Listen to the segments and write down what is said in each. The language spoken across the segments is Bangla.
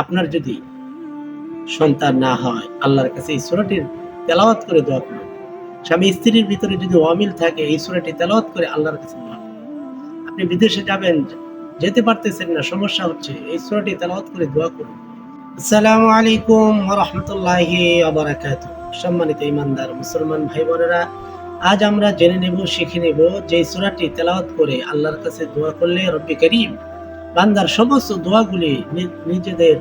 আপনার যদি সন্তান না হয়, আল্লাহর কাছে এই সুরাটির তেলাওয়াত করে দোয়া করুন। স্বামী স্ত্রীর ভিতরে যদি অমিল থাকে, এই সুরাটি তেলাওয়াত করে আল্লাহর কাছে দোয়া আপনি বিদেশে যাবেন, যেতে পারতেছেন না, সমস্যা হচ্ছে, এই সুরাটি তেলাওয়াত করে দোয়া করুন। আসসালামু আলাইকুম রহমতুল্লাহি আবরাকাত সম্মানিত ইমানদার মুসলমান ভাই বোনেরা আজ আমরা জেনে নেব, শিখে নেব যে সুরাটি তেলাওয়াত করে আল্লাহর কাছে দোয়া করলে রব্বি করিম বান্দার সমস্ত দোয়াগুলি নিজেদের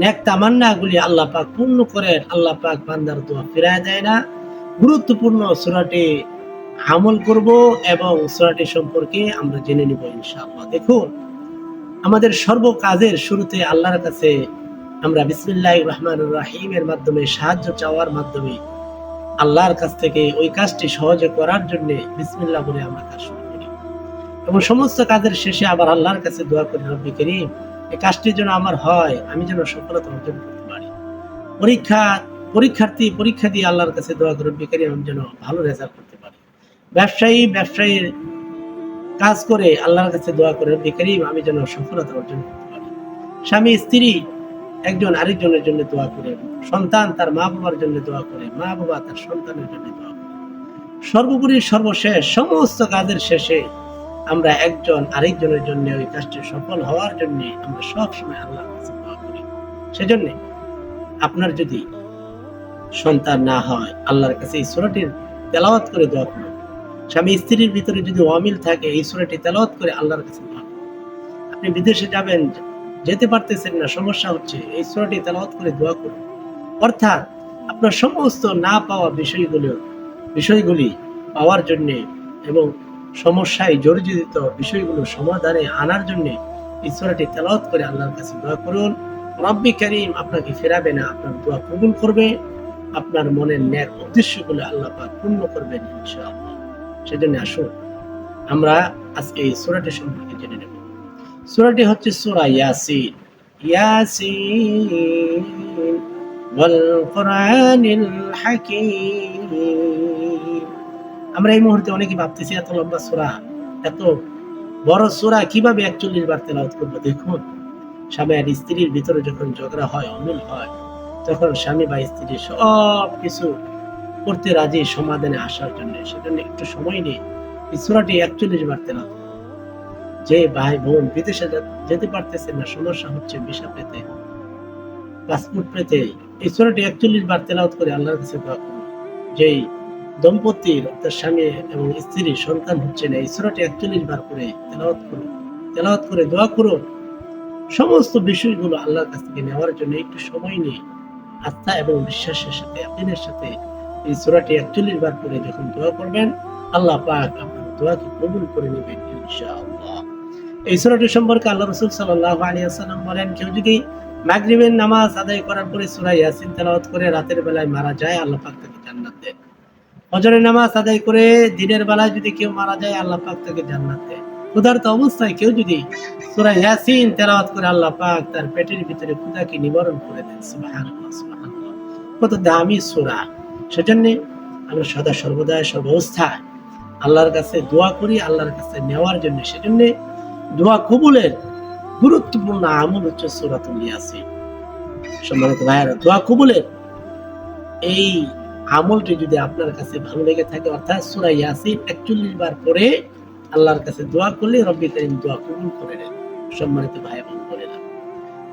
ন্যাক তামান্নাগুলি আল্লাহ পাক পূর্ণ করে আল্লাহ পাক বান্দার দোয়া ফিরায় দেয় না। গুরুত্বপূর্ণ সূরাটি আমল করব এবং সূরাটি সম্পর্কে আমরা জেনে নিব ইনশাআল্লাহ। দেখুন, আমাদের সর্ব কাজের শুরুতে আল্লাহর কাছে আমরা বিসমিল্লাহ রহমান রাহিমের মাধ্যমে, সাহায্য চাওয়ার মাধ্যমে আল্লাহর কাছ থেকে ওই কাজটি সহজে করার জন্য বিসমিল্লাহ বলে আমরা কাজ করি। এবং সমস্ত কাজের শেষে আবার আল্লাহর কাছে দোয়া করি, রব্বি করিম, এই কাজটি যেন আমার হয়, আমি যেন সফলতা অর্জন করতে পারি। পরীক্ষা, পরীক্ষার্থী, পরীক্ষা দিয়ে আল্লাহর কাছে দোয়া করি, রব্বি করিম, আমি যেন ভালো রেজাল্ট করতে পারি। ব্যবসায়ী, ব্যবসায়ীর কাজ করে আল্লাহর কাছে দোয়া করে, রব্বি করিম, আমি যেন সফলতা অর্জন করতে পারি। স্বামী, স্ত্রী, একজন আরেকজনের জন্য দোয়া করে, সন্তান তার মা বাবার জন্য দোয়া করে মা বাবা তার সন্তানের জন্য দোয়া করে। সর্বোপরি সর্বশেষ, সমস্ত কাজের শেষে আমরা একজন আরেকজনের জন্য ওই কাজটি সফল হওয়ার জন্য আমরা সব সময় দোয়া করি। সেজন্য আপনার যদি সন্তান না হয়, আল্লাহর কাছে এই সুরাটির তেলাওয়াত করে দোয়া করুন। স্বামী স্ত্রীর ভিতরে যদি অমিল থাকে, এই সুরাটি তেলাওয়াত করে আল্লাহর কাছে আপনি বিদেশে যাবেন, যেতে পারতেছেন না, সমস্যা হচ্ছে, এই সুরাটি তেলাওয়াত করে দোয়া করুন। অর্থাৎ আপনার সমস্ত না পাওয়া বিষয়গুলো, বিষয়গুলি পাওয়ার জন্যে এবং সমস্যায় জর্জরিত বিষয়গুলো সমাধানে আনার জন্য সূরাটি তেলাওয়াত করে আল্লাহর কাছে দোয়া করুন। রব্বি করিম আপনাকে ফেরাবে না, আপনার দোয়া কবুল করবে। আপনার মনের ন্যাক উদ্দেশ্যগুলো আল্লাহ পাক পূর্ণ করবেন ইনশাআল্লাহ। সেজন্য আসুন, আমরা আজকে এই সূরাটি সম্পর্কে জেনে নেব। সূরাটি হচ্ছে সূরা ইয়াসিন। ইয়াসিন কোরআনিল হাকীম। আমরা এই মুহূর্তে অনেকে ভাবতেছি, এত লম্বা সূরা, এত বড় সূরা কীভাবে একচল্লিশ বার তেলাওয়াত করব? দেখুন, স্বামী আর স্ত্রীর ভিতরে যখন ঝগড়া হয়, অমিল হয়, তখন স্বামী বা স্ত্রী সব কিছু করতে রাজি, সমাধানে আসার জন্য। সেজন্য একটু সময় নিয়ে এই সূরাটি একচল্লিশ বার তেলাওয়াত যে ভাই, বোন বিদেশে যেতে পারতেছেন না, সমস্যা হচ্ছে, ভিসা পেতে, পাসপোর্ট পেতে, এই সূরাটি একচল্লিশ বার তেলাওয়াত করে আল্লাহর কাছে যেই দম্পতির অর্থাৎ স্বামী এবং স্ত্রী সন্তান হচ্ছে না। এই সূরাটি একচল্লিশ বার করে তেলাওয়াত করুন। তেলাওয়াত করে দোয়া করুন। সমস্ত বিষয়গুলো আল্লাহর কাছ থেকে নেওয়ার জন্য একটু সময় নিয়ে আস্থা এবং বিশ্বাসের সাথে আপিনের সাথে এই সূরাটি একচল্লিশ বার করে যখন দোয়া করবেন, আল্লাহ পাক আপনার দোয়াকে কবুল করে নেবেন ইনশাআল্লাহ। এই সূরাটি সম্পর্কে আল্লাহ রাসূল সাল্লাল্লাহু আলাইহি ওয়াসাল্লাম বলেন, কেউ যদি মাগরিবের নামাজ আদায় করার পরে সূরা ইয়াসিন তেলাওয়াত করে রাতের বেলায় মারা যায়, আল্লাহ পাক ফজরের নামাজ আদায় করে দিনের বেলায় যদি কেউ মারা যায়, আল্লাহ পাক তাকে জান্নাত দেয়। ক্ষুধার্ত অবস্থায় কেউ যদি সূরা ইয়াসিন তেলাওয়াত করে আল্লাহ পাক তার পেটের ভিতরে ক্ষুধাকে নিবারণ করে দেন। সুবহানাল্লাহ সুবহানাল্লাহ। কত দামি সূরা। সেজন্য আমরা সদা সর্বদা সর্বাবস্থায় আল্লাহর কাছে দোয়া করি, আল্লাহর কাছে নেওয়ার জন্য। সেজন্য দোয়া কবুলের গুরুত্বপূর্ণ আমল হচ্ছে সূরাতুল ইয়াসিন। সম্মানিত ভাইয়েরা, দোয়া কবুলের এই আমলটি যদি আপনার কাছে ভালো লেগে থাকে, অর্থাৎ সূরা ইয়াসিন 41 বার পরে আল্লাহর কাছে দোয়া করলে রব্বি করিম দোয়া কবুল করে নেন, সম্মানিত ভাই এবং বোনেরা।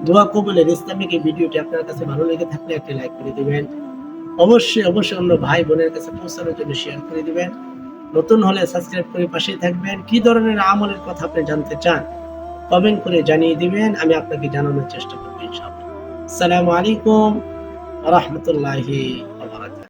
দোয়া কবুলের ইসলামিক এই ভিডিওটি আপনার কাছে ভালো লেগে থাকলে একটি লাইক করে দিবেন। অবশ্যই অবশ্যই অন্য ভাই বোনের কাছে পৌঁছানোর জন্য শেয়ার করে দিবেন। নতুন হলে সাবস্ক্রাইব করে পাশেই থাকবেন। কি ধরনের আমলের কথা আপনি জানতে চান কমেন্ট করে জানিয়ে দিবেন। আমি আপনাকে জানানোর চেষ্টা করব ইনশাআল্লাহ। আসসালামু আলাইকুম রহমতুল্লাহি